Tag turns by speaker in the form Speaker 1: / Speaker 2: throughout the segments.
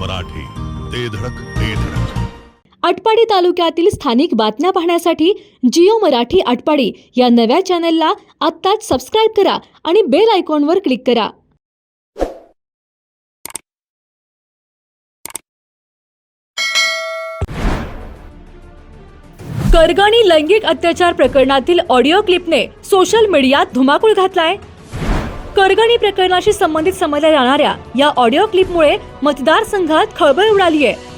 Speaker 1: मराठी. ते धडक ते धडक.
Speaker 2: आटपाडी तालुक्यातील स्थानिक बातम्या पाहण्यासाठी जिओ मराठी आटपाडी या नव्या चॅनलला आत्ताच सबस्क्राईब करा आणि बेल आयकॉनवर क्लिक करा. करगणी लैंगिक अत्याचार प्रकरणातील ऑडिओ क्लिपने सोशल मीडियात धुमाकूळ घातलाय. करगणी प्रकरणाशी संबंधित समजल्या जाणाऱ्या या ऑडिओ क्लिपमुळे मतदारसंघात खळबळ उडाली आहे.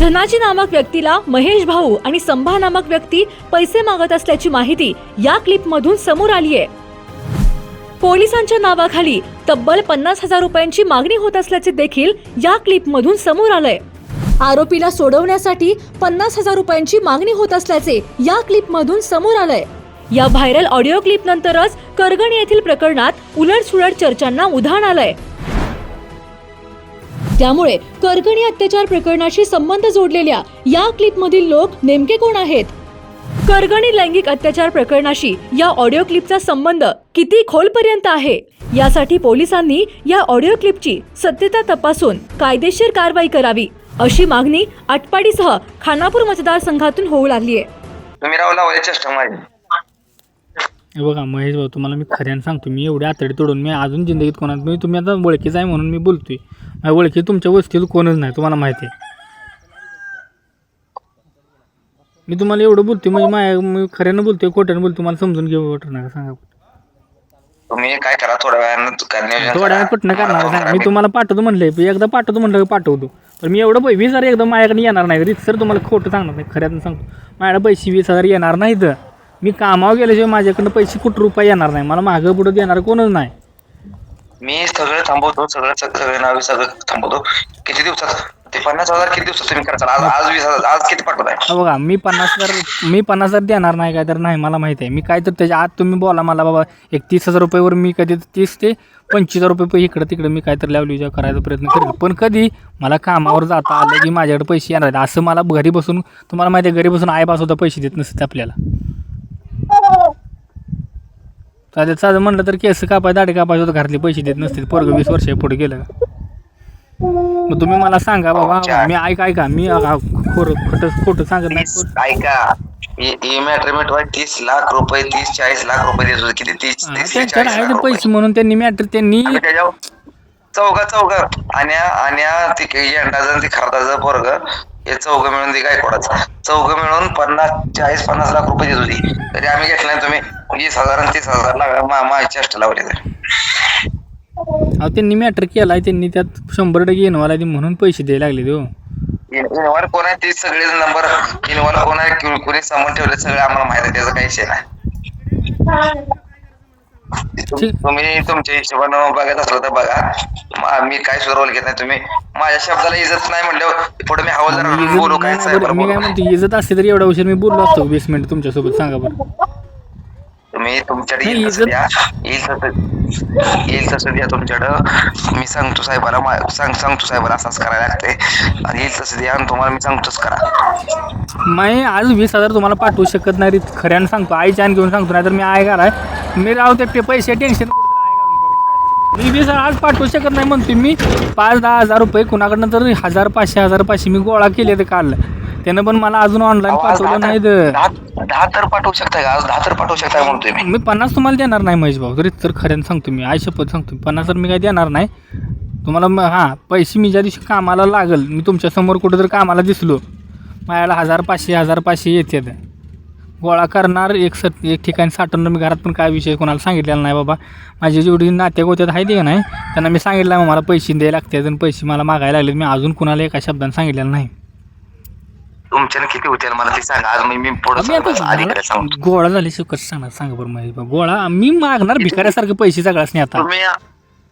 Speaker 2: धनाजी नामक व्यक्तीला महेश भाऊ आणि संभा नामक व्यक्ती पैसे मागत असल्याची माहिती या क्लिपमधून समोर आली आहे. पोलिसांच्या नावाखाली तब्बल पन्नास हजार रुपयांची मागणी होत असल्याचे देखील या क्लिपमधून समोर आलंय. आरोपीला सोडवण्यासाठी पन्नास हजार रुपयांची मागणी होत असल्याचे या क्लिपमधून समोर आलंय. या व्हायरल ऑडिओ क्लिप नंतरच करगणी येथील प्रकरणात उलटसुलट चर्चांना उधाण आलंय. त्यामुळे करगणी अत्याचार प्रकरणाशी संबंध जोडलेल्या या क्लिपमधील लोक नेमके कोण आहेत? करगणी लैंगिक अत्याचार प्रकरणाशी या ऑडिओ क्लिपचा संबंध किती खोलपर्यंत आहे? यासाठी पोलिसांनी या ऑडिओ क्लिपची सत्यता तपासून कायदेशीर कारवाई करावी अशी मागणी आटपाडीसह खानापूर मतदारसंघातून होऊ लागली आहे
Speaker 3: तुम्ही राहू लावा चेष्टा माझी
Speaker 4: हे बघा महेश भाऊ तुम्हाला मी खऱ्यानं सांगतो मी एवढे आतडे तोडून मी अजून जिंदगीत कोणात मी तुम्ही आता ओळखीच आहे म्हणून मी बोलतोय. माझ्या ओळखी तुमच्या वस्तीत कोणच नाही तुम्हाला माहिती आहे. मी तुम्हाला एवढं बोलतोय म्हणजे माझ्या मी खऱ्यानं बोलतोय खोट्यानं बोलतोय मला समजून घेऊ वाटत नाही सांगा.
Speaker 3: तुम्ही काय करा थोड्या वेळानं.
Speaker 4: वेळ कुठनं करणार सांगा. मी. तुम्हाला पाठवतो म्हणले एकदा पाठवतो म्हणलं पाठवतो. पण मी एवढं वीस हजार एकदम माझ्याकडे येणार नाही सर तुम्हाला खोटं सांगणार नाही खऱ्यानं सांगतो. माझ्याकडे पैसे वीस हजार येणार नाहीत. मी कामावर गेल्याशिवाय माझ्याकडनं पैसे कुठं रुपये येणार नाही? मला मागं पुढं देणार कोणच नाही.
Speaker 3: मी सगळं थांबवतो सगळं सगळं नाव सगळं थांबवतो. किती दिवसात? ते पन्नास हजार किती दिवसात तुम्ही आज आज वीस हजार आज किती पाठवताय?
Speaker 4: हा बघा मी पन्नास हजार मी पन्नास हजार देणार नाही काय तर नाही मला माहिती आहे. मी काय तर त्याच्या आत तुम्ही बोला मला बाबा एक तीस हजार रुपयावर मी कधी तीस ते पंचवीस हजार रुपये इकडं तिकडं मी काय तर लावली विचार करायचा प्रयत्न करेल पण कधी मला कामावर जाता आलं की माझ्याकडे पैसे येणार आहेत असं मला घरी बसून तुम्हाला माहिती आहे घरी बसून आई सुद्धा पैसे देत नसते आपल्याला. साधं साधं म्हणलं तर केस कापाय दाढी कापाय सुद्धा घरातले पैसे देत नसते पोरग वीस वर्ष पुढे गेलं का? मग तुम्ही मला सांगा बाबा मी ऐक ऐका मी अ, खोटं खोटं सांगत नाही.
Speaker 3: ऐका मॅटर तीस लाख रुपये तीस चाळीस लाख रुपये देत होते. किती? तीस
Speaker 4: हा,
Speaker 3: तीस ते
Speaker 4: त्यांच्याकडे
Speaker 3: चाळीस
Speaker 4: आहे
Speaker 3: लाख
Speaker 4: ते
Speaker 3: रुपये.
Speaker 4: पैसे म्हणून त्यांनी मॅटर त्यांनी
Speaker 3: त्याच्यावर चौघा चौघा. ती यंडाचं ती खरदाचं पोरग. हे चौघ मिळून ती गायकवाडाचं चौघ मिळून पन्नास चाळीस पन्नास लाख रुपये देत होती. तरी आम्ही घेतलं नाही तुम्ही. वीस हजार आणि तीस हजार लागला मा माझी चेष्टा लावली तर
Speaker 4: अहो त्यांनी मॅटर केलाय त्यांनी त्यात शंभर टक्के येणवाला म्हणून पैसे द्यायला लागले हो.
Speaker 3: इनवाल कोण आहे? ते सगळे नंबर इनवाल कोण आहे? कोणी समोर ठेवले सगळे आम्हाला माहिती आहे. त्याचा काही विषय नाही. तुम्ही तुमच्या हिशोबानं बघत असलं तर बघा. मा- काय सुरवल घेत नाही तुम्ही माझ्या शब्दाला इज्जत नाही म्हणल्यावर पुढे मी हवालदार बोलू काय? साहेब
Speaker 4: बरं, मी काय. म्हणतो इज्जत असते तरी एवढा उशीर मी बोललो असतो वीस मिनिट तुमच्यासोबत सांगा बरं.
Speaker 3: तुम्ही तुमच्याकडे
Speaker 4: नाही,
Speaker 3: येईल तसं
Speaker 4: इज्जत-
Speaker 3: द्या. येईल तसं येईल तसं द्या तुमच्याकडं. मी सांगतो साहेबाला मा- सांग सांगतो साहेबाला असंच करायला लागते आणि येईल तसं द्या आणि तुम्हाला मी सांगतोच करा.
Speaker 4: मी आज वीस हजार तुम्हाला पाठवू शकत नाही रीत खऱ्यानं सांगतो आईच्या आण घेऊन सांगतो नाही तर मी आय कराय मी राहते ते पैसे टेन्शन मी हजार आज पाठवू शकत नाही म्हणतो मी. पाच दहा हजार रुपये कुणाकडनं तर हजार पाचशे हजार पाचशे मी गोळा केले ते काल. त्यानं पण मला अजून ऑनलाईन पाठवलं नाही
Speaker 3: दहा तर पाठवू शकताय का? आज दहा तर पाठवू शकताय म्हणतोय मी.
Speaker 4: मी पन्नास तुम्हाला देणार नाही महेश भाऊ तरी तर खऱ्यानं सांगतो मी आई शपथ सांगतो पन्नास तर मी काही देणार नाही. तुम्हाला हां पैसे मी ज्या दिवशी कामाला लागल मी तुमच्यासमोर कुठं तर कामाला दिसलो. माझ्याला हजार पाचशे हजार पाचशे येतात गोळा करणार एक सत एक ठिकाणी साठवणार. मी घरात पण काय विषय कोणाला सांगितलेला नाही बाबा. माझी जेवढी नात्या गोत्यात आहे ते नाही. त्यांना मी सांगितलं मग मला पैसे द्यायला लागतात आणि पैसे मला मागायला लागले मी अजून कुणाला एका शब्दाने सांगितलेलं नाही.
Speaker 3: तुमच्यानं किती होतील मला ते सांगा. आज मी मी पुढं
Speaker 4: मी आता
Speaker 3: अधिकारी
Speaker 4: मला
Speaker 3: सांगतो.
Speaker 4: गोळा झाले कसं सांगणार सांगा बरं भाऊ. गोळा मी मागणार भिकाऱ्यासारखे पैसे सगळ्याच नाही आता.
Speaker 3: तुम्ही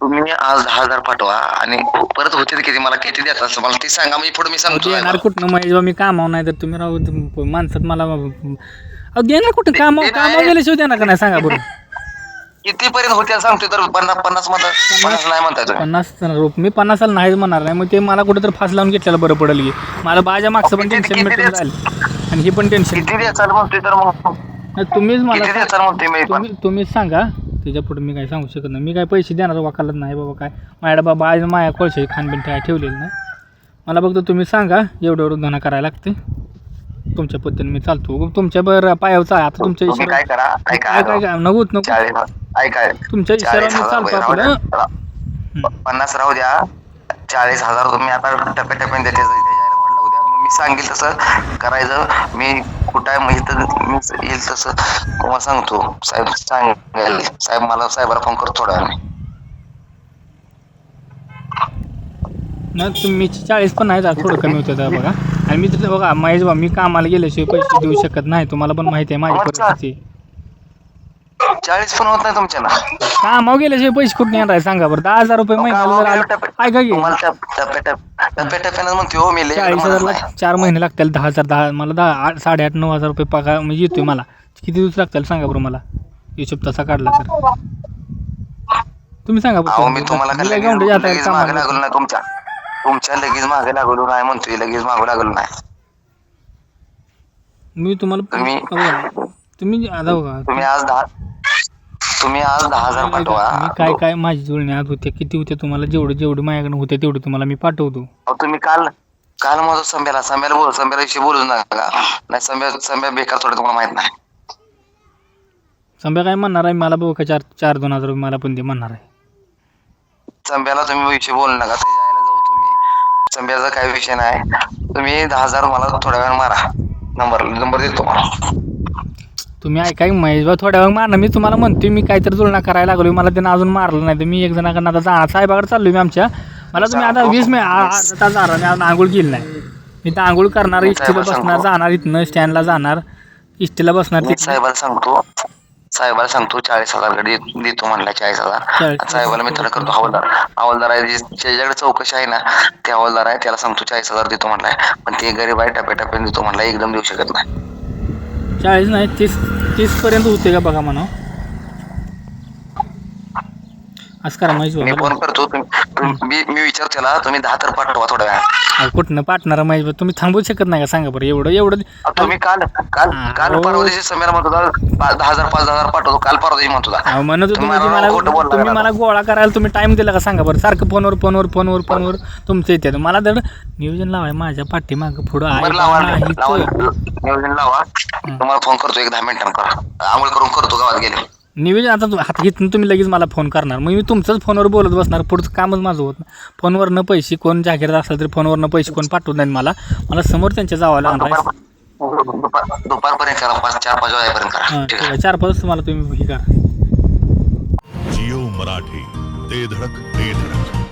Speaker 3: तुम्ही आज दहा हजार पाठवा आणि परत होते किती मला किती देतात असं मला ते सांगा. मी पुढे मी सांगतो साहेबाला.
Speaker 4: कुठनं भाऊ? मी कामावर नाही तर तुम्ही राहू तुम- माणसात मला अहो देणार कुठं? कामावर
Speaker 3: ते नाही.
Speaker 4: कामावर गेल्याशिवाय देणार का नाही? सांगा बरं.
Speaker 3: किती पर्यंत होते सांगतो तर पन्नास पन्नास म्हणतात पन्नास नाही म्हणताय तुम्ही.
Speaker 4: पन्नास रुप मी पन्नासाला नाहीच म्हणणार नाही. मग ते मला कुठं तर फास लावून घेतलेलं बरं पडेल की. मला बाजा मागचं पण
Speaker 3: किती-
Speaker 4: टेन्शन
Speaker 3: किती
Speaker 4: मिटून
Speaker 3: दिवस?
Speaker 4: आणि हे पण टेन्शन
Speaker 3: किती द्याचाल म्हणतोय तर मग?
Speaker 4: तुम्हीच
Speaker 3: किती
Speaker 4: मला
Speaker 3: द्याचाल म्हणतोय मी पण?
Speaker 4: तुम्ही तुम्हीच सांगा. त्याच्या पुढे मी काय सांगू शकत नाही. मी काय पैसे देणार वाकालत नाही बाबा काय. माझ्या बाबा आज माया कोळशाची खानबिन काय ठेवलेलं नाही. मला फक्त तुम्ही सांगा एवढं एवढं धना करायला लागते तुमच्या पद्धतीने मी चालतो. तुमच्या बरं पायावचा आहे. आता तुमच्या
Speaker 3: तुम्ही काय
Speaker 4: इशारा
Speaker 3: करा? ऐका
Speaker 4: काय काय काय नको.
Speaker 3: चाळीस ऐका.
Speaker 4: तुमच्या
Speaker 3: चाळीस
Speaker 4: इशाराने
Speaker 3: हजार
Speaker 4: चालतो
Speaker 3: राहू द्या. प- पन्नास राहू द्या. चाळीस हजार तुम्ही आता टप्प्याटप्प्याने देते त्याच्या लावू द्या. मग मी सांगेल तसं करायचं. मी कुठं आहे मग इथं मी येईल तसं तुम्हाला सांगतो. साहेब सांगेल. साहेब मला साहेबाला फोन करतो थोड्या वेळाने.
Speaker 4: ना तुम्ही चाळीस पण नाही जात थोडं कमी होतं बघा. आणि मी तिथं बघा महेश मी कामाला गेल्याशिवाय पैसे देऊ शकत नाही. तुम्हाला पण माहिती आहे माझी. परिस्थिती.
Speaker 3: चाळीस पण होत नाही तुमच्या ना?
Speaker 4: कामावर गेल्याशिवाय पैसे कुठून येणार आहे? सांगा बरं. दहा हजार रुपये महिन्याला जर आलं ऐका की.
Speaker 3: तुम्हाला टप्प्याटप्प्यानं म्हणते हो मी लय
Speaker 4: चाळीस
Speaker 3: म्हणत
Speaker 4: हजारला
Speaker 3: नाही.
Speaker 4: चार महिने लागतील दहा हजार दहा मला दहा आठ साडेआठ नऊ हजार रुपये पगार म्हणजे येतोय मला. किती दिवस लागतील सांगा बरं मला? हिशोब तसा काढला तर. तुम्ही सांगा
Speaker 3: अहो मी
Speaker 4: बरं
Speaker 3: तुम्हाला काय लगेच लगेच मागे? लागलो तुमच्या. तुमच्या लगेच मागे लागलो नाही म्हणतोय लगेच मागे लागलो नाही.
Speaker 4: मी तुम्हाला
Speaker 3: तुम्ही-
Speaker 4: बघा, तुम्ही आता बघा.
Speaker 3: तुम्ही आज दहा तुम्ही आज दहा हजार पाठवा.
Speaker 4: मी काय काय माझी जुळणी आज होते किती होते तुम्हाला? जेवढे जेवढे माझ्याकडे होते तेवढे तुम्हाला मी पाठवतो.
Speaker 3: अहो, तुम्ही काल काल माझं संभ्याला संभ्याला बोल संभ्याला विषयी बोलू नका नाही संभ्या संभ्या बेकार थोडं तुम्हाला माहीत नाही.
Speaker 4: संभ्या काय म्हणणार आहे? मला बघा चार चार दोन हजार रुपये मला पण दे म्हणणार आहे.
Speaker 3: संभ्याला तुम्ही विषय बोलू नका त्याच्या आईला जाऊ तुम्ही संभ्याचा काही विषय नाही. तुम्ही दहा हजार मला थोड्या वेळ मारा. नंबर नंबर देतो तुम्हाला.
Speaker 4: तुम्ही ऐका महेश भाऊ थोड्या वेळ मारणार मी तुम्हाला म्हणतोय मी काहीतरी जुळणा करायला लागलो मला त्यानं अजून मारलं नाही. तर मी एक जणाकडनं आता जाणार साहेबाकडे चाललोय मी आमच्या. मला तुम्ही आता वीस मिनिट अर्धा तास जाणार मी अजून आंघोळ केली नाही. मी तर आंघोळ करणार इष्टीला बसणार जाणार इथनं स्टँडला जाणार. इष्टीला बसणार
Speaker 3: मी साहेबाला सांगतो. साहेबाला सांगतो चाळीस हजार देतो म्हणला चाळीस हजार. साहेबाला मित्र करतो हवालदार. हवालदार आहे ज्याच्याकडे चौकशी आहे ना ते हवालदार आहे त्याला सांगतो चाळीस हजार देतो म्हणलाय पण ते गरीब आहे टप्प्या टप्प्याने देतो म्हणला एकदम देऊ शकत नाही.
Speaker 4: चाळीस नाही तीस तीसपर्यंत होते का बघा म्हणा. असं करा महेश
Speaker 3: मी
Speaker 4: भाऊ
Speaker 3: फोन करतो तुम्ही मी मी विचार त्याला तुम्ही दहा तर पाठवा थोड्या वेळा
Speaker 4: कुठनं पाठणार महेश भाऊ तुम्ही थांबू शकत नाही का? सांगा बरं एवढं एवढं
Speaker 3: तुम्ही काल काल काल. परवा दिवशी समजा म्हणत होता पा- दहा हजार पाच हजार पाठवतो काल परवा दिवशी म्हणत होता.
Speaker 4: अहो, म्हणत होतो
Speaker 3: तुम्ही
Speaker 4: म्हणजे
Speaker 3: मला खोटं
Speaker 4: मला
Speaker 3: बोलला
Speaker 4: तुम्ही मला गोळा करायला तुम्ही टाइम दिला का? सांगा बरं. सारखं फोनवर फोनवर फोनवर फोनवर तुमचं येते. मला तर नियोजन लावाय माझ्या पाठीमागं पुढं आहे
Speaker 3: बरं लावा. नियोजन लावा. तुम्हाला फोन करतो एक दहा मिनिटांनी करा. आंघोळ करून करतो गावात गेले.
Speaker 4: निवेदन आता हात घेतून तुम्ही लगेच मला फोन करणार. मग मी तुमचंच फोनवर बोलत बसणार. पुढचं कामच माझं होत नाही. फोनवरनं पैसे कोण जाहिरात असलं तरी फोनवरनं पैसे कोण पाठवत नाही मला. मला समोर त्यांच्या जावं लागणार आहे.
Speaker 3: दुपारपर्यंत करा पाच चार पाच वाजेपर्यंत करा ठीक
Speaker 4: आहे. चार पाच तुम्हाला तुम्ही हे करा.
Speaker 1: जिओ मराठी ते धडक ते धडक.